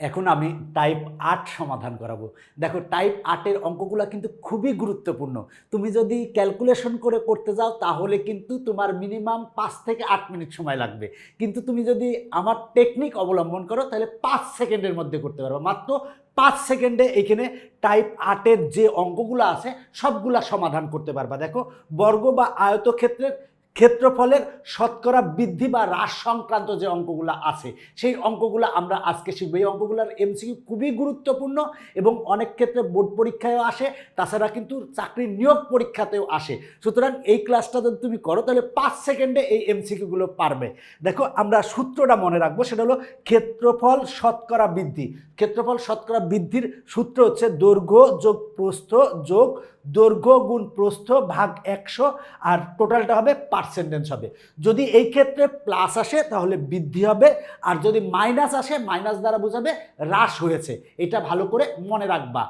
এখন আমি টাইপ আট সমাধান করাবো। দেখো টাইপ আটের অঙ্কগুলো কিন্তু খুবই গুরুত্বপূর্ণ। তুমি যদি ক্যালকুলেশন করে করতে যাও, তাহলে কিন্তু তোমার মিনিমাম পাঁচ থেকে আট মিনিট সময় লাগবে। কিন্তু তুমি যদি আমার টেকনিক অবলম্বন করো, তাহলে পাঁচ সেকেন্ডের মধ্যে করতে পারবে। মাত্র পাঁচ সেকেন্ডে এখানে টাইপ আটের যে অঙ্কগুলো আছে, সবগুলা সমাধান করতে পারবা। দেখো, বর্গ বা আয়তক্ষেত্রের ক্ষেত্রফলের শতকরা বৃদ্ধি বা হ্রাস সংক্রান্ত যে অঙ্কগুলো আছে, সেই অঙ্কগুলো আমরা আজকে শিখব। এই অঙ্কগুলোর এমসিকিউ খুবই গুরুত্বপূর্ণ এবং অনেক ক্ষেত্রে বোর্ড পরীক্ষায়ও আসে, তাছাড়া কিন্তু চাকরির নিয়োগ পরীক্ষাতেও আসে। সুতরাং এই ক্লাসটা যদি তুমি করো, তাহলে পাঁচ সেকেন্ডে এই এমসিকিউগুলো পারবে। দেখো, আমরা সূত্রটা মনে রাখব, সেটা হলো ক্ষেত্রফল শতকরা বৃদ্ধি। ক্ষেত্রফল শতকরা বৃদ্ধির সূত্র হচ্ছে দৈর্ঘ্য যোগ প্রস্থ যোগ দৈর্ঘ্য গুণ প্রস্থ ভাগ একশো আর টোটালটা হবে পার্সেন্টেজ হবে। যদি এই ক্ষেত্রে প্লাস আসে তাহলে বৃদ্ধি হবে, আর যদি মাইনাস আসে মাইনাস দ্বারা বোঝাবে হ্রাস হয়েছে। এটা ভালো করে মনে রাখবা।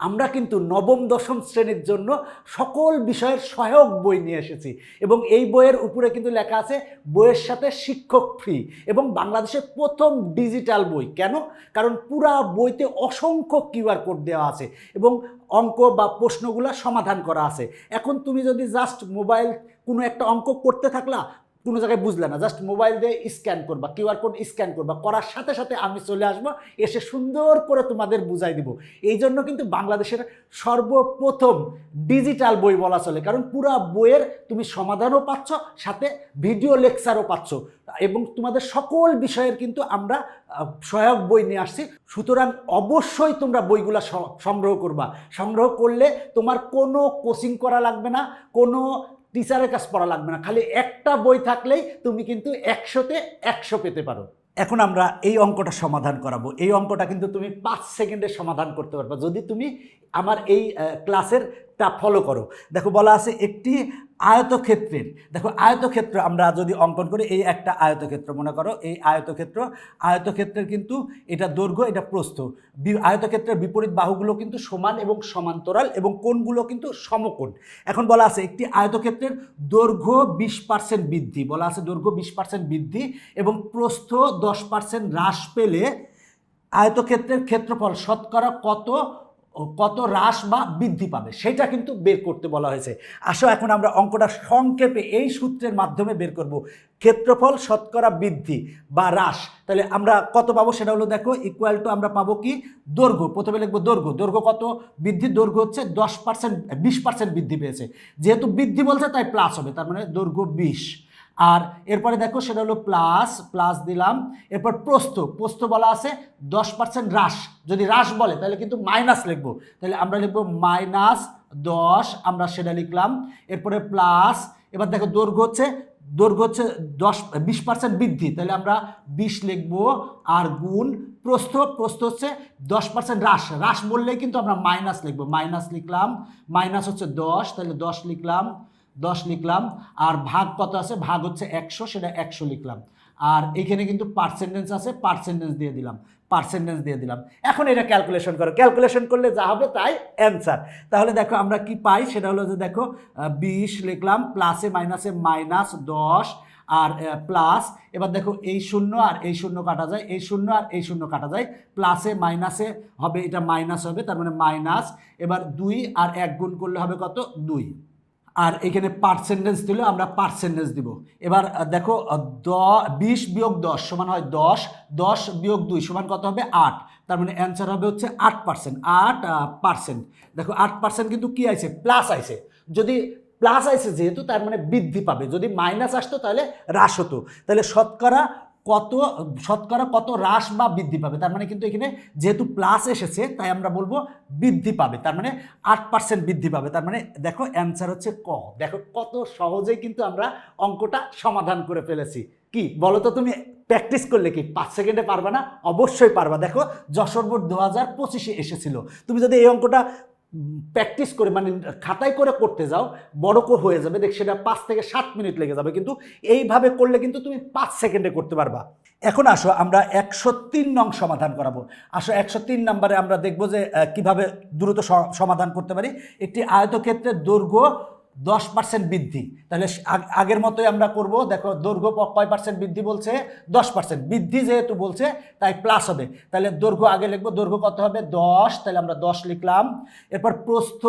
আমরা কিন্তু নবম, দশম শ্রেণির জন্য সকল বিষয়ের সহায়ক বই নিয়ে এসেছি এবং এই বইয়ের উপরে কিন্তু লেখা আছে বইয়ের সাথে শিক্ষক ফ্রি এবং বাংলাদেশের প্রথম ডিজিটাল বই। কেন? কারণ পুরা বইতে অসংখ্য কিউআর কোড দেওয়া আছে এবং অঙ্ক বা প্রশ্নগুলো সমাধান করা আছে। এখন তুমি যদি জাস্ট মোবাইল কোনো একটা অঙ্ক করতে থাকলা কোনো জায়গায় বুঝলে না জাস্ট মোবাইল দিয়ে স্ক্যান করবা কিউআর কোড স্ক্যান করবা, করার সাথে সাথে আমি চলে আসব, এসে সুন্দর করে তোমাদের বুঝাই দিব। এই জন্য কিন্তু বাংলাদেশের সর্বপ্রথম ডিজিটাল বই বলা চলে, কারণ পুরো বইয়ের তুমি সমাধানও পাচ্ছ, সাথে ভিডিও লেকচারও পাচ্ছ। এবং তোমাদের সকল বিষয়ের কিন্তু আমরা সহায়ক বই নিয়ে আসছি। সুতরাং অবশ্যই তোমরা বইগুলা সংগ্রহ করবা। সংগ্রহ করলে তোমার কোনো কোচিং করা লাগবে না, কোনো টিচারের কাছ পড়া লাগবে না। খালি একটা বই থাকলেই তুমি কিন্তু একশোতে একশো পেতে পারো। এখন আমরা এই অঙ্কটা সমাধান করাবো। এই অঙ্কটা কিন্তু তুমি পাঁচ সেকেন্ডে সমাধান করতে পারবে। যদি তুমি আমার এই ক্লাসের তা ফলো করো। দেখো বলা আছে একটি আয়তক্ষেত্রের। দেখো, আয়তক্ষেত্র আমরা যদি অঙ্কন করি, এই একটা আয়তক্ষেত্র, মনে করো, এই আয়তক্ষেত্র, আয়তক্ষেত্রের কিন্তু এটা দৈর্ঘ্য, এটা প্রস্থ। আয়তক্ষেত্রের বিপরীত বাহুগুলো কিন্তু সমান এবং সমান্তরাল এবং কোণগুলো কিন্তু সমকোণ। এখন বলা আছে, একটি আয়তক্ষেত্রের দৈর্ঘ্য বিশ পার্সেন্ট বৃদ্ধি। বলা আছে দৈর্ঘ্য বিশ পার্সেন্ট বৃদ্ধি এবং প্রস্থ দশ পার্সেন্ট হ্রাস পেলে আয়তক্ষেত্রের ক্ষেত্রফল শতকরা কত? কত হ্রাস বা বৃদ্ধি পাবে, সেটা কিন্তু বের করতে বলা হয়েছে। আসো এখন আমরা অঙ্কটা সংক্ষেপে এই সূত্রের মাধ্যমে বের করব। ক্ষেত্রফল, শতকরা, বৃদ্ধি বা হ্রাস। তাহলে আমরা কত পাবো সেটা হলো দেখো ইকুয়াল টু আমরা পাবো কি? দৈর্ঘ্য। প্রথমে লিখব দৈর্ঘ্য। দৈর্ঘ্য কত? বৃদ্ধির দৈর্ঘ্য হচ্ছে দশ পার্সেন্ট বিশ পার্সেন্ট বৃদ্ধি পেয়েছে। যেহেতু বৃদ্ধি বলছে, তাই প্লাস হবে। তার মানে দৈর্ঘ্য বিশ। আর এরপরে দেখো সেটা হলো প্লাস প্লাস দিলাম। এরপর প্রস্থ প্রস্থ বলা আছে দশ পার্সেন্ট হ্রাস। যদি হ্রাস বলে, তাহলে কিন্তু মাইনাস লিখব। তাহলে আমরা লিখব মাইনাস দশ, আমরা সেটা লিখলাম। এরপরে প্লাস এবার দেখো দৈর্ঘ্য হচ্ছে দৈর্ঘ্য হচ্ছে দশ, বিশ পার্সেন্ট বৃদ্ধি। তাহলে আমরা বিশ লিখব আর গুণ প্রস্থ প্রস্থ হচ্ছে দশ পার্সেন্ট হ্রাস। হ্রাস বললেই কিন্তু আমরা মাইনাস লিখব। মাইনাস লিখলাম মাইনাস হচ্ছে দশ, তাহলে দশ লিখলাম। দশ লিখলাম, আর ভাগ কত আছে? ভাগ হচ্ছে একশো, সেটা একশো লিখলাম। আর এখানে কিন্তু পার্সেন্টেজ আছে পার্সেন্টেজ দিয়ে দিলাম পার্সেন্টেজ দিয়ে দিলাম। এখন এটা ক্যালকুলেশন করো। ক্যালকুলেশন করলে যা হবে তাই অ্যান্সার তাহলে দেখো আমরা কি পাই? সেটা হলো যে দেখো বিশ লিখলাম প্লাসে মাইনাসে মাইনাস দশ, আর প্লাস এবার দেখো এই শূন্য আর এই শূন্য কাটা যায়, এই শূন্য আর এই শূন্য কাটা যায়। প্লাসে মাইনাসে হবে, এটা মাইনাস হবে, তার মানে মাইনাস এবার দুই আর এক গুণ করলে হবে কত? দুই। আর এখানে পার্সেন্টেজ দিলে আমরা পার্সেন্টেজ দিব। এবার দেখো দ, বিশ বিয়োগ দশ সমান হয় দশ দশ বিয়োগ দুই সমান কত হবে? আট। তার মানে অ্যান্সার হবে হচ্ছে আট পার্সেন্ট আট পার্সেন্ট দেখো, আট পার্সেন্ট কিন্তু কী আইছে? প্লাস আইছে। যদি প্লাস আইছে যেহেতু, তার মানে বৃদ্ধি পাবে। যদি মাইনাস আসতো, তাহলে হ্রাস হতো। তাহলে শতকরা কত, শতকরা কত হ্রাস বা বৃদ্ধি পাবে? তার মানে কিন্তু এখানে যেহেতু প্লাস এসেছে, তাই আমরা বলব বৃদ্ধি পাবে। তার মানে আট পার্সেন্ট বৃদ্ধি পাবে। তার মানে দেখো অ্যান্সার হচ্ছে ক। দেখো কত সহজেই কিন্তু আমরা অঙ্কটা সমাধান করে ফেলেছি। কি? বলো তো তুমি প্র্যাকটিস করলে কি? পাঁচ সেকেন্ডে পারবা না? অবশ্যই পারবা। দেখো যশোর বোর্ড দু হাজার পঁচিশে এসেছিল। তুমি যদি এই অঙ্কটা প্র্যাকটিস করে মানে খাতায় করে করতে যাও, বড় করে হয়ে যাবে। দেখ, সেটা পাঁচ থেকে সাত মিনিট লেগে যাবে। কিন্তু এইভাবে করলে কিন্তু তুমি পাঁচ সেকেন্ডে করতে পারবা। এখন আসো, আমরা একশো তিন নং সমাধান করাবো। আসো, একশো তিন নম্বরে আমরা দেখব যে কীভাবে দ্রুত সমাধান করতে পারি। একটি আয়তক্ষেত্রের দৈর্ঘ্য দশ পার্সেন্ট বৃদ্ধি। তাহলে আগ- আগের মতোই আমরা করব। দেখো, দৈর্ঘ্য কয় পার্সেন্ট বৃদ্ধি বলছে, দশ পার্সেন্ট বৃদ্ধি যেহেতু বলছে, তাই প্লাস হবে। তাহলে দৈর্ঘ্য আগে লিখব, দৈর্ঘ্য কত হবে? দশ। তাহলে আমরা দশ লিখলাম। এরপর প্রস্থ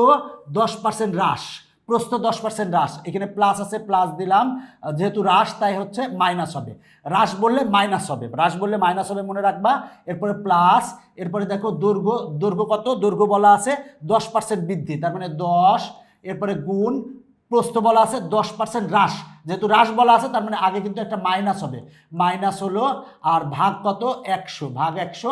দশ পার্সেন্ট হ্রাস। প্রস্থ দশ পার্সেন্ট হ্রাস। এখানে প্লাস আছে প্লাস দিলাম। যেহেতু হ্রাস, তাই হচ্ছে মাইনাস হবে। হ্রাস বললে মাইনাস হবে। হ্রাস বললে মাইনাস হবে মনে রাখবা। এরপরে প্লাস এরপরে দেখো দৈর্ঘ্য দৈর্ঘ্য কত? দৈর্ঘ্য বলা আছে দশ পার্সেন্ট বৃদ্ধি। তার মানে দশ। এরপরে গুণ প্রস্থ বলা আছে, দশ পার্সেন্ট হ্রাস। যেহেতু হ্রাস বলা আছে, তার মানে আগে কিন্তু একটা মাইনাস হবে। মাইনাস হলো, আর ভাগ কত? একশো, ভাগ একশো,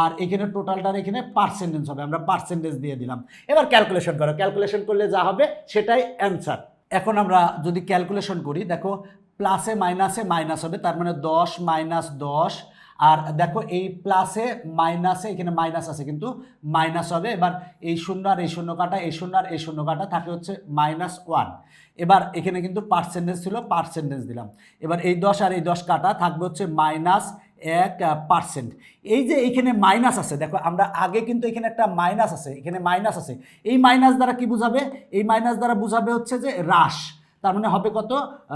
আর এখানে টোটালটার এখানে পার্সেন্টেজ হবে। আমরা পার্সেন্টেজ দিয়ে দিলাম। এবার ক্যালকুলেশন করো। ক্যালকুলেশন করলে যা হবে, সেটাই অ্যান্সার এখন আমরা যদি ক্যালকুলেশন করি, দেখো প্লাসে মাইনাসে মাইনাস হবে, তার মানে দশ মাইনাস দশ আর দেখো এই প্লাসে মাইনাসে এখানে মাইনাস আছে কিন্তু মাইনাস হবে। এবার এই শূন্য আর এই শূন্য কাটা, এই শূন্য আর এই শূন্য কাটা থাকে হচ্ছে মাইনাস ওয়ান এবার এখানে কিন্তু পার্সেন্টেজ ছিল পার্সেন্টেজ দিলাম। এবার এই দশ আর এই দশ কাটা থাকবে হচ্ছে মাইনাস এক পার্সেন্ট এই যে এখানে মাইনাস আছে, দেখো আমরা আগে কিন্তু এখানে একটা মাইনাস আছে, এখানে মাইনাস আছে। এই মাইনাস দ্বারা কি বুঝাবে? এই মাইনাস দ্বারা বুঝাবে হচ্ছে যে হ্রাস। তার মানে হবে কত?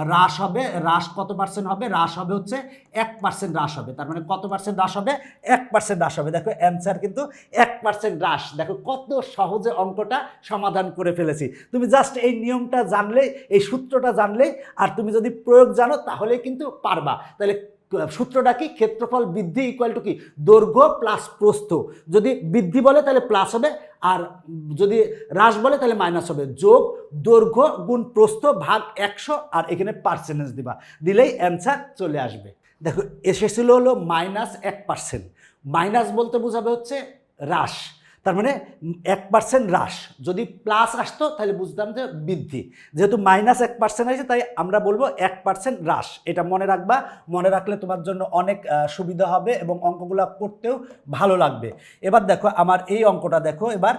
হ্রাস হবে, হ্রাস কত পার্সেন্ট হবে? হ্রাস হবে হচ্ছে এক পার্সেন্ট হ্রাস হবে। তার মানে কত পার্সেন্ট হ্রাস হবে? এক পার্সেন্ট হ্রাস হবে। দেখো অ্যান্সার কিন্তু এক পার্সেন্ট হ্রাস। দেখো কত সহজে অঙ্কটা সমাধান করে ফেলেছি। তুমি জাস্ট এই নিয়মটা জানলে, এই সূত্রটা জানলে, আর তুমি যদি প্রয়োগ জানো, তাহলে কিন্তু পারবা। তাহলে সূত্রটা কি? ক্ষেত্রফল বৃদ্ধি ইকুয়াল টু কি? দৈর্ঘ্য প্লাস প্রস্থ। যদি বৃদ্ধি বলে, তাহলে প্লাস হবে, আর যদি হ্রাস বলে, তাহলে মাইনাস হবে। যোগ দৈর্ঘ্য গুণ প্রস্থ ভাগ একশো, আর এখানে পার্সেন্টেজ দিবা। দিলেই অ্যান্সার চলে আসবে। দেখো, এসেছিল হলো মাইনাস এক পার্সেন্ট মাইনাস বলতে বোঝাবে হচ্ছে হ্রাস। তার মানে এক পার্সেন্ট হ্রাস। যদি প্লাস আসতো, তাহলে বুঝতাম যে বৃদ্ধি। যেহেতু মাইনাস এক পার্সেন্ট আছে তাই আমরা বলব এক পার্সেন্ট হ্রাস। এটা মনে রাখবা। মনে রাখলে তোমার জন্য অনেক সুবিধা হবে এবং অঙ্কগুলো করতেও ভালো লাগবে। এবার দেখো, আমার এই অঙ্কটা দেখো এবার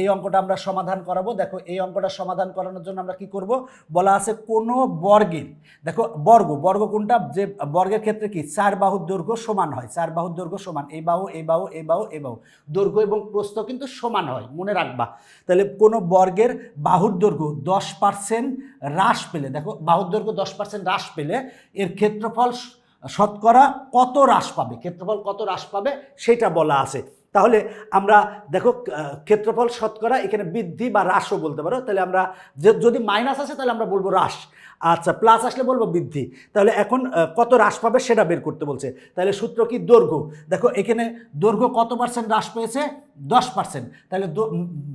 এই অঙ্কটা আমরা সমাধান করাবো। দেখো, এই অঙ্কটা সমাধান করানোর জন্য আমরা কি করব? বলা আছে কোনো বর্গের, দেখো, বর্গ বর্গ কোনটা? যে বর্গের ক্ষেত্রে কি? চার বাহুর দৈর্ঘ্য সমান হয়। চার বাহুর দৈর্ঘ্য সমান। এই বাহু এই বাহু এই বাহু এই বাহু। দৈর্ঘ্য এবং প্রস্থ কিন্তু সমান হয়, মনে রাখবা। তাহলে কোনো বর্গের বাহুর দৈর্ঘ্য দশ পার্সেন্ট হ্রাস পেলে, দেখো বাহুর দৈর্ঘ্য দশ পার্সেন্ট হ্রাস পেলে এর ক্ষেত্রফল শতকরা কত হ্রাস পাবে? ক্ষেত্রফল কত হ্রাস পাবে? সেটা বলা আছে। তাহলে আমরা দেখো ক্ষেত্রফল শতকরা এখানে বৃদ্ধি বা হ্রাসও বলতে পারো। তাহলে আমরা যদি মাইনাস আসে তাহলে আমরা বলব হ্রাস। আচ্ছা প্লাস আসলে বলব বৃদ্ধি। তাহলে এখন কত হ্রাস পাবে সেটা বের করতে বলছে। তাহলে সূত্র কি? দৈর্ঘ্য। দেখো, এখানে দৈর্ঘ্য কত পার্সেন্ট হ্রাস পেয়েছে? দশ পার্সেন্ট তাহলে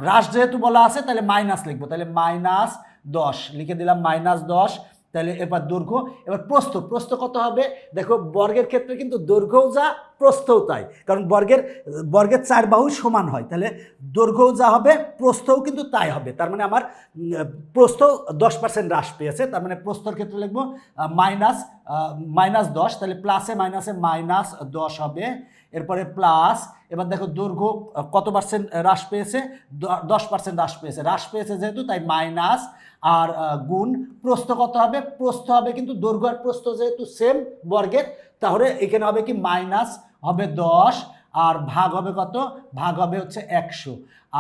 হ্রাস যেহেতু বলা আছে, তাহলে মাইনাস লিখব। তাহলে মাইনাস দশ। লিখে দিলাম মাইনাস দশ। তাহলে এবার দৈর্ঘ্য, এবার প্রস্থ প্রস্থ কত হবে? দেখো, বর্গের ক্ষেত্রে কিন্তু দৈর্ঘ্যও যা, প্রস্থও তাই। কারণ বর্গের বর্গের চার বাহু সমান হয়। তাহলে দৈর্ঘ্যও যা হবে, প্রস্থও কিন্তু তাই হবে। তার মানে আমার প্রস্থ দশ পার্সেন্ট হ্রাস পেয়েছে। তার মানে প্রস্থর ক্ষেত্রে লিখব মাইনাস মাইনাস দশ। তাহলে প্লাসে মাইনাসে মাইনাস দশ হবে। এরপরে প্লাস এবার দেখো দৈর্ঘ্য কত পার্সেন্ট হ্রাস পেয়েছে? দশ পার্সেন্ট হ্রাস পেয়েছে। হ্রাস পেয়েছে যেহেতু, তাই মাইনাস আর গুণ। প্রস্থ কত হবে? প্রস্থ হবে কিন্তু দৈর্ঘ্য আর প্রস্থ যেহেতু সেম বর্গের, তাহলে এখানে হবে কি? মাইনাস হবে দশ। আর ভাগ হবে কত? ভাগ হবে হচ্ছে একশো।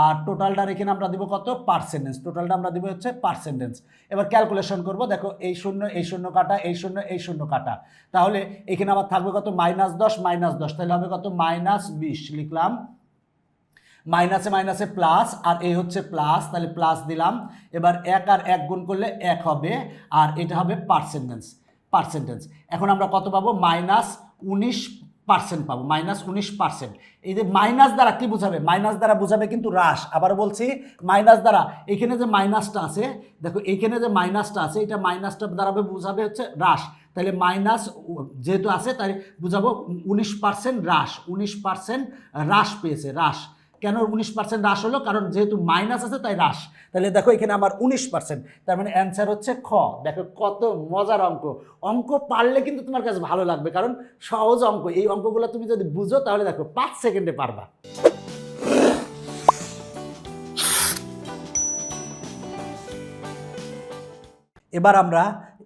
আর টোটালটার এখানে আমরা দিব কত? পার্সেন্টেজ টোটালটা আমরা দিব হচ্ছে পার্সেন্টেজ এবার ক্যালকুলেশন করব। দেখো, এই শূন্য এই শূন্য কাটা, এই শূন্য এই শূন্য কাটা। তাহলে এখানে আবার থাকবে কত? মাইনাস দশ মাইনাস দশ। তাহলে হবে কত? মাইনাস বিশ। লিখলাম। মাইনাসে মাইনাসে প্লাস আর এই হচ্ছে প্লাস তাহলে প্লাস দিলাম। এবার এক আর এক গুণ করলে এক হবে। আর এটা হবে পার্সেন্টেজ পার্সেন্টেজ এখন আমরা কত পাবো? মাইনাস উনিশ পার্সেন্ট পাবো মাইনাস উনিশ পার্সেন্ট এই যে মাইনাস দ্বারা কি বোঝাবে? মাইনাস দ্বারা বোঝাবে কিন্তু হ্রাস। আবার বলছি মাইনাস দ্বারা এখানে যে মাইনাসটা আছে, দেখো এখানে যে মাইনাসটা আছে, এটা মাইনাসটা দ্বারা বোঝাবে হচ্ছে হ্রাস। তাহলে মাইনাস যেহেতু আছে, তাই বোঝাবো উনিশ পার্সেন্ট হ্রাস, উনিশ পার্সেন্ট হ্রাস পেয়েছে, হ্রাস। কেন উনিশ পার্সেন্ট হ্রাস হলো? কারণ যেহেতু মাইনাস আছে, তাই হ্রাস। তাহলে দেখো এখানে আমার উনিশ পার্সেন্ট তার মানে অ্যান্সার হচ্ছে খ। দেখো কত মজার অঙ্ক। অঙ্ক পারলে কিন্তু তোমার কাছে ভালো লাগবে, কারণ সহজ অঙ্ক। এই অঙ্কগুলো তুমি যদি বুঝো, তাহলে দেখো পাঁচ সেকেন্ডে পারবা। এবার আমরা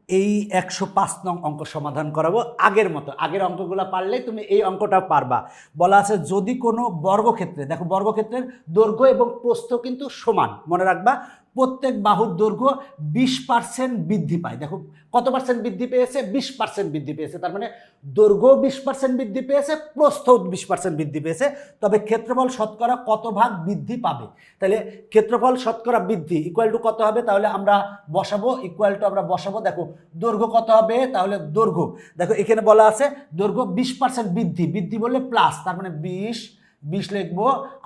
এই একশো পাঁচ নং অঙ্ক সমাধান করাবো। আগের মতো, আগের অঙ্কগুলো পারলে তুমি এই অঙ্কটা পারবা। বলা আছে, যদি কোনো বর্গক্ষেত্রে, দেখো বর্গক্ষেত্রের দৈর্ঘ্য এবং প্রস্থ কিন্তু সমান, মনে রাখবা প্রত্যেক বাহুর দৈর্ঘ্য বিশ পার্সেন্ট বৃদ্ধি পায়। দেখো, কত পার্সেন্ট বৃদ্ধি পেয়েছে? বিশ পার্সেন্ট বৃদ্ধি পেয়েছে। তার মানে দৈর্ঘ্য বিশ পার্সেন্ট বৃদ্ধি পেয়েছে প্রস্থ বিশ পার্সেন্ট বৃদ্ধি পেয়েছে। তবে ক্ষেত্রফল শতকরা কত ভাগ বৃদ্ধি পাবে? তাহলে ক্ষেত্রফল শতকরা বৃদ্ধি ইকুয়াল টু কত হবে? তাহলে আমরা বসাবো ইকুয়াল টু আমরা বসাবো। দেখো, দৈর্ঘ্য কত হবে? তাহলে দৈর্ঘ্য। দেখো, এখানে বলা আছে দৈর্ঘ্য বিশ পার্সেন্ট বৃদ্ধি। বৃদ্ধি বললে প্লাস তার মানে বিশ বিশ লিখব,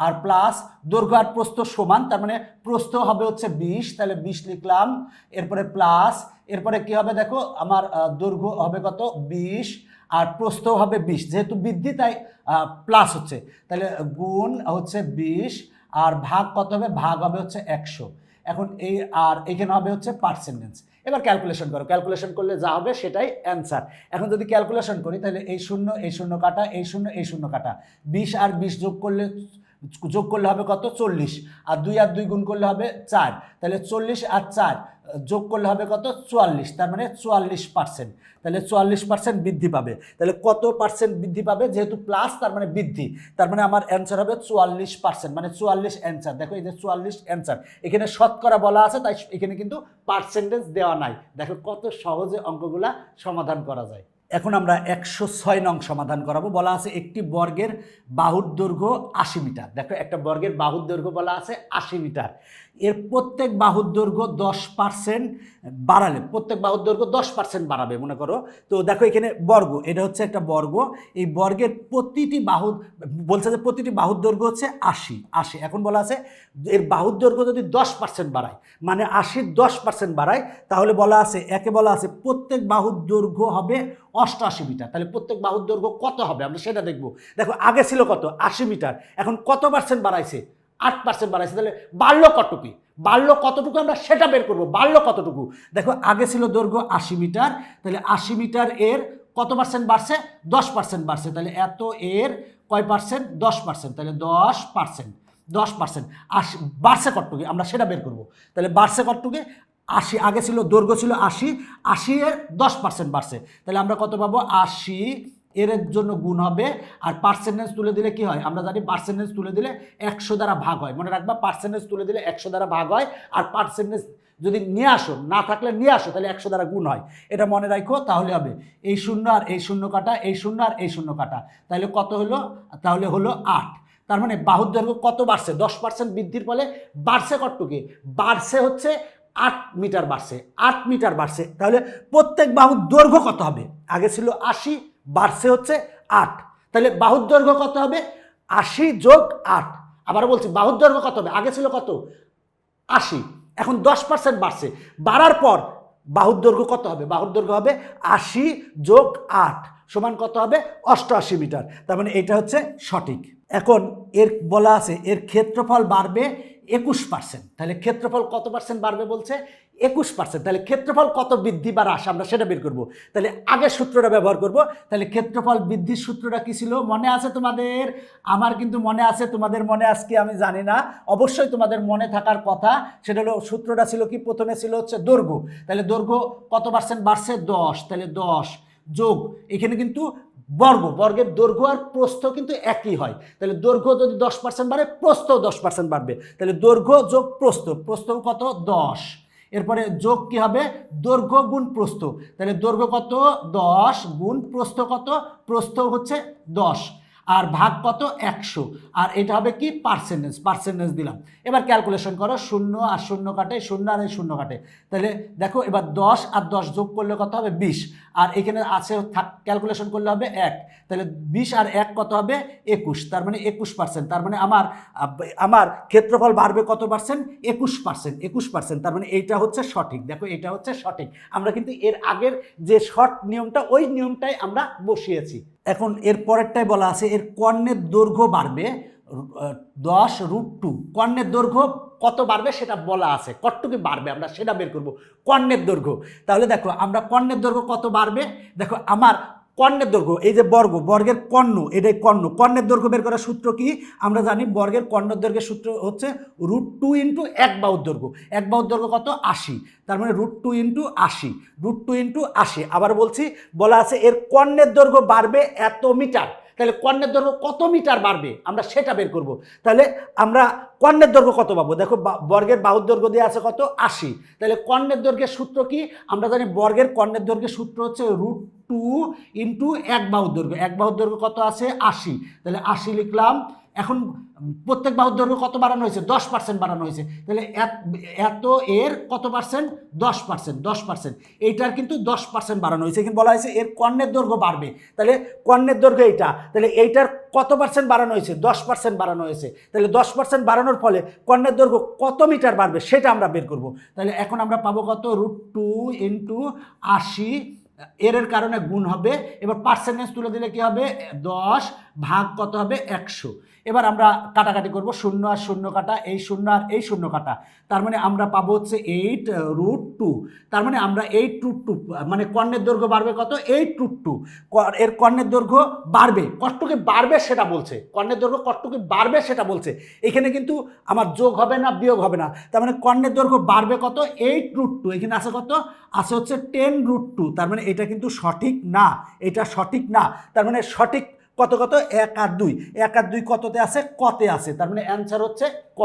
আর প্লাস দৈর্ঘ্য আর প্রস্থ সমান, তার মানে প্রস্থ হবে হচ্ছে বিশ, তাহলে বিশ লিখলাম, এরপরে প্লাস এরপরে কি হবে দেখো, আমার দৈর্ঘ্য হবে কত? বিশ, আর প্রস্থ হবে বিশ, যেহেতু বৃদ্ধি, তাই প্লাস হচ্ছে, তাহলে গুণ হচ্ছে বিশ, আর ভাগ কত হবে? ভাগ হবে হচ্ছে একশো, এখন এই, আর এখানে হবে হচ্ছে পার্সেন্টেজ এবার ক্যালকুলেশন করো। ক্যালকুলেশন করলে যা হবে সেটাই অ্যান্সার এখন যদি ক্যালকুলেশন করি, তাহলে এই শূন্য এই শূন্য কাটা, এই শূন্য এই শূন্য কাটা। বিশ আর বিশ যোগ করলে যোগ করলে হবে কত? চল্লিশ। আর দুই আর দুই গুণ করলে হবে চার। তাহলে চল্লিশ আর চার যোগ করলে হবে কত? চুয়াল্লিশ। তার মানে চুয়াল্লিশ পার্সেন্ট তাহলে চুয়াল্লিশ পার্সেন্ট বৃদ্ধি পাবে। তাহলে কত পার্সেন্ট বৃদ্ধি পাবে? যেহেতু প্লাস তার মানে বৃদ্ধি। তার মানে আমার অ্যান্সার হবে চুয়াল্লিশ পার্সেন্ট মানে চুয়াল্লিশ অ্যান্সার দেখো, এই যে চুয়াল্লিশ অ্যান্সার এখানে শতকরা বলা আছে, তাই এখানে কিন্তু পার্সেন্টেজ দেওয়া নাই। দেখো কত সহজে অঙ্কগুলা সমাধান করা যায়। এখন আমরা একশো ছয় নং সমাধান করাবো। বলা আছে একটি বর্গের বাহুর দৈর্ঘ্য আশি মিটার। দেখো একটা বর্গের বাহুর দৈর্ঘ্য বলা আছে আশি মিটার। এর প্রত্যেক বাহুর দৈর্ঘ্য দশ পার্সেন্ট বাড়ালে, প্রত্যেক বাহুর দৈর্ঘ্য দশ পার্সেন্ট বাড়াবে, মনে করো। তো দেখো এখানে বর্গ, এটা হচ্ছে একটা বর্গ। এই বর্গের প্রতিটি বাহু বলছে যে প্রতিটি বাহুর দৈর্ঘ্য হচ্ছে আশি আশি। এখন বলা আছে এর বাহুর দৈর্ঘ্য যদি দশ পার্সেন্ট বাড়ায় মানে আশির দশ পার্সেন্ট বাড়ায়, তাহলে বলা আছে, একে বলা আছে প্রত্যেক বাহুর দৈর্ঘ্য হবে অষ্টআশি মিটার। তাহলে প্রত্যেক বাহুর দৈর্ঘ্য কত হবে? আমরা সেটা দেখব। দেখো, আগে ছিল কত? আশি মিটার। এখন কত পার্সেন্ট বাড়াইছে? আট পার্সেন্ট বাড়াইছে। তাহলে বাড়লো কতটুকু? বাড়লো কতটুকু? আমরা সেটা বের করব। বাড়লো কতটুকু? দেখো, আগে ছিল দৈর্ঘ্য আশি মিটার। তাহলে আশি মিটার এর কত পার্সেন্ট বাড়ছে? দশ পার্সেন্ট বাড়ছে। তাহলে এত এর কয় পার্সেন্ট দশ পার্সেন্ট তাহলে দশ পার্সেন্ট দশ পার্সেন্ট আশি বাড়ছে কতটুকু? আমরা সেটা বের করব। তাহলে বাড়ছে কতটুকু? আশি, আগে ছিল দৈর্ঘ্য ছিল আশি আশি এর দশ পার্সেন্ট বাড়ছে। তাহলে আমরা কত পাবো? আশি এর জন্য গুণ হবে আর পার্সেন্টেজ তুলে দিলে কি হয়? আমরা জানি পার্সেন্টেজ তুলে দিলে একশো দ্বারা ভাগ হয়। মনে রাখবা পার্সেন্টেজ তুলে দিলে একশো দ্বারা ভাগ হয় আর পার্সেন্টেজ যদি নিয়ে আসো, না থাকলে নিয়ে আসো, তাহলে একশো দ্বারা গুণ হয়। এটা মনে রাখো, তাহলে হবে। এই শূন্য আর এই শূন্য কাটা, এই শূন্য আর এই শূন্য কাটা। তাহলে কত হলো? তাহলে হলো আট। তার মানে বাহুর দৈর্ঘ্য কত বাড়ছে? দশ পার্সেন্ট বৃদ্ধির ফলে বাড়ছে কতটুকু? বাড়ছে হচ্ছে আট মিটার বাড়ছে, আট মিটার বাড়ছে। তাহলে প্রত্যেক বাহুর দৈর্ঘ্য কত হবে? আগে ছিল আশি, বাড়ছে হচ্ছে আট। তাহলে বাহুর দৈর্ঘ্য কত হবে? আশি যোগ আট। আবার বলছি, বাহুর দৈর্ঘ্য কত হবে? আগে ছিল কত? আশি। এখন দশ পার্সেন্ট বাড়ছে। বাড়ার পর বাহুর দৈর্ঘ্য কত হবে? বাহুর দৈর্ঘ্য হবে আশি যোগ আট সমান কত হবে? অষ্টআশি মিটার। তার মানে এটা হচ্ছে সঠিক। এখন এর বলা আছে, এর ক্ষেত্রফল বাড়বে একুশ পার্সেন্ট তাহলে ক্ষেত্রফল কত পার্সেন্ট বাড়বে বলছে? একুশ পার্সেন্ট তাহলে ক্ষেত্রফল কত বৃদ্ধি বা হ্রাস? আমরা সেটা বের করব। তাহলে আগের সূত্রটা ব্যবহার করব। তাহলে ক্ষেত্রফল বৃদ্ধির সূত্রটা কি ছিল? মনে আছে তোমাদের? আমার কিন্তু মনে আছে, তোমাদের মনে আজকে আমি জানি না। অবশ্যই তোমাদের মনে থাকার কথা। সেটা হলো সূত্রটা ছিল কি? প্রথমে ছিল হচ্ছে দৈর্ঘ্য। তাহলে দৈর্ঘ্য কত পার্সেন্ট বাড়ছে? দশ। তাহলে দশ যোগ। এখানে কিন্তু বর্গ, বর্গের দৈর্ঘ্য আর প্রস্থ কিন্তু একই হয়। তাহলে দৈর্ঘ্য যদি দশ পার্সেন্ট বাড়ে, প্রস্থও দশ পার্সেন্ট বাড়বে। তাহলে দৈর্ঘ্য যোগ প্রস্থ প্রস্থ কত? দশ। এরপরে যোগ কি হবে? দৈর্ঘ্য গুণ প্রস্থ। তাহলে দৈর্ঘ্য কত? দশ গুণ প্রস্থ কত? প্রস্থ হচ্ছে দশ। আর ভাগ কত? একশো। আর এটা হবে কি? পার্সেন্টেজ পার্সেন্টেজ দিলাম। এবার ক্যালকুলেশন করো, শূন্য আর শূন্য কাটে, শূন্য আর শূন্য কাটে। তাহলে দেখো, এবার দশ আর দশ যোগ করলে কত হবে? বিশ। আর এখানে আছে, থাক ক্যালকুলেশন করলে হবে এক। তাহলে বিশ আর এক কত হবে? একুশ। তার মানে একুশ পার্সেন্ট তার মানে আমার আমার ক্ষেত্রফল বাড়বে কত পার্সেন্ট একুশ পার্সেন্ট একুশ পার্সেন্ট তার মানে এইটা হচ্ছে সঠিক। দেখো এটা হচ্ছে সঠিক। আমরা কিন্তু এর আগের যে শর্ট নিয়মটা, ওই নিয়মটাই আমরা বসিয়েছি। এখন এর পরেরটাই বলা আছে, এর কর্ণের দৈর্ঘ্য বাড়বে দশ রুট টু কর্ণের দৈর্ঘ্য কত বাড়বে সেটা বলা আছে, কতটুকু বাড়বে আমরা সেটা বের করব, কর্ণের দৈর্ঘ্য। তাহলে দেখো, আমরা কর্ণের দৈর্ঘ্য কত বাড়বে? দেখো, আমার কর্ণের দৈর্ঘ্য, এই যে বর্গ, বর্গের কর্ণ, এটাই কর্ণ। কর্ণের দৈর্ঘ্য বের করার সূত্র কি? আমরা জানি বর্গের কর্ণের দৈর্ঘ্যের সূত্র হচ্ছে রুট টু ইন্টু এক বাহুর দৈর্ঘ্য। এক বাহুর দৈর্ঘ্য কত? আশি। তার মানে রুট টু ইন্টু আশি, রুট টু ইন্টু আশি। আবার বলছি, বলা আছে এর কর্ণের দৈর্ঘ্য বাড়বে এত মিটার। তাহলে কর্ণের দৈর্ঘ্য কত মিটার বাড়বে? আমরা সেটা বের করব। তাহলে আমরা কর্ণের দৈর্ঘ্য কত পাবো? দেখো বর্গের বাহুর দৈর্ঘ্য দিয়ে আছে কত? আশি। তাহলে কর্ণের দৈর্ঘ্যের সূত্র কি? আমরা জানি বর্গের কর্ণের দৈর্ঘ্যের সূত্র হচ্ছে রুট টু ইন্টু এক বাহুর দৈর্ঘ্য। এক বাহুর দৈর্ঘ্য কত আছে? আশি। তাহলে আশি লিখলাম। এখন প্রত্যেক বাহুর দৈর্ঘ্য কত বাড়ানো হয়েছে? দশ পার্সেন্ট বাড়ানো হয়েছে। তাহলে এত- এর কত পার্সেন্ট দশ পার্সেন্ট দশ পার্সেন্ট এইটার কিন্তু দশ পার্সেন্ট বাড়ানো হয়েছে। এখানে বলা হয়েছে এর কর্ণের দৈর্ঘ্য বাড়বে। তাহলে কর্ণের দৈর্ঘ্য এইটা। তাহলে এইটার কত পার্সেন্ট বাড়ানো হয়েছে? দশ পার্সেন্ট বাড়ানো হয়েছে। তাহলে দশ পার্সেন্ট বাড়ানোর ফলে কর্ণের দৈর্ঘ্য কত মিটার বাড়বে সেটা আমরা বের করব। তাহলে এখন আমরা পাবো কত? রুট টু ইন্টু আশি। এর কারণে গুণ হবে। এবার পার্সেন্টেজ তুলে দিলে কি হবে? দশ ভাগ কত হবে? একশো। এবার আমরা কাটাকাটি করব শূন্য আর শূন্য কাটা, এই শূন্য আর এই শূন্য কাটা। তার মানে আমরা পাবো হচ্ছে এইট রুট টু তার মানে আমরা এইট রুট টু মানে কর্ণের দৈর্ঘ্য বাড়বে কত? এইট রুট টু এর কর্ণের দৈর্ঘ্য বাড়বে। কটটুকি বাড়বে সেটা বলছে। কর্ণের দৈর্ঘ্য কটটুকি বাড়বে সেটা বলছে। এখানে কিন্তু আমার যোগ হবে না, বিয়োগ হবে না। তার মানে কর্ণের দৈর্ঘ্য বাড়বে কত? এইট রুট টু এখানে আছে কত? আছে হচ্ছে টেন রুট টু তার মানে এটা কিন্তু সঠিক না। এটা সঠিক না। তার মানে সঠিক কত কত? এক আর দুই। এক আর দুই কততে আছে? কতে আছে। তার মানে অ্যান্সার হচ্ছে ক।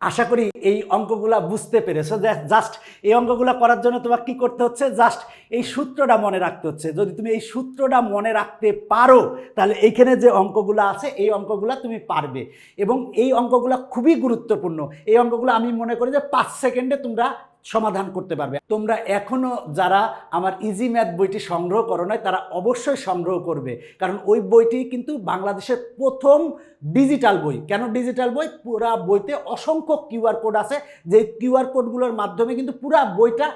আশা করি এই অঙ্কগুলা বুঝতে পেরেছ। জাস্ট এই অঙ্কগুলা করার জন্য তোমাকে কি করতে হচ্ছে? জাস্ট এই সূত্রটা মনে রাখতে হচ্ছে। যদি তুমি এই সূত্রটা মনে রাখতে পারো, তাহলে এইখানে যে অঙ্কগুলো আছে, এই অঙ্কগুলো তুমি পারবে। এবং এই অঙ্কগুলো খুবই গুরুত্বপূর্ণ। এই অঙ্কগুলো আমি মনে করি যে পাঁচ সেকেন্ডে তোমরা সমাধান করতে পারবে। তোমরা এখনও যারা আমার ইজি ম্যাথ বইটি সংগ্রহ করো নাই, তারা অবশ্যই সংগ্রহ করবে। কারণ ওই বইটি কিন্তু বাংলাদেশের প্রথম ডিজিটাল বই। কেন ডিজিটাল বই? পুরা বইতে অসংখ্য কিউআর কোড আছে। যে কিউআর কোডগুলোর মাধ্যমে কিন্তু পুরা বইটা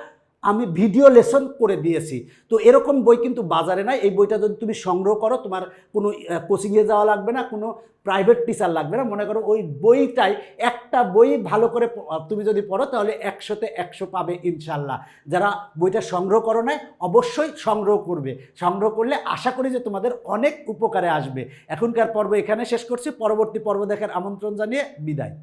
আমি ভিডিও লেসন করে দিয়েছি। তো এরকম বই কিন্তু বাজারে নাই। এই বইটা যদি তুমি সংগ্রহ করো, তোমার কোনো কোচিংয়ে যাওয়া লাগবে না, কোনো প্রাইভেট টিচার লাগবে না। মনে করো ওই বইটাই একটা বই ভালো করে তুমি যদি পড়ো, তাহলে একশোতে একশো পাবে ইনশাল্লাহ। যারা বইটা সংগ্রহ করো নাই, অবশ্যই সংগ্রহ করবে। সংগ্রহ করলে আশা করি যে তোমাদের অনেক উপকারে আসবে। এখনকার পর্ব এখানে শেষ করছি। পরবর্তী পর্ব দেখার আমন্ত্রণ জানিয়ে বিদায়।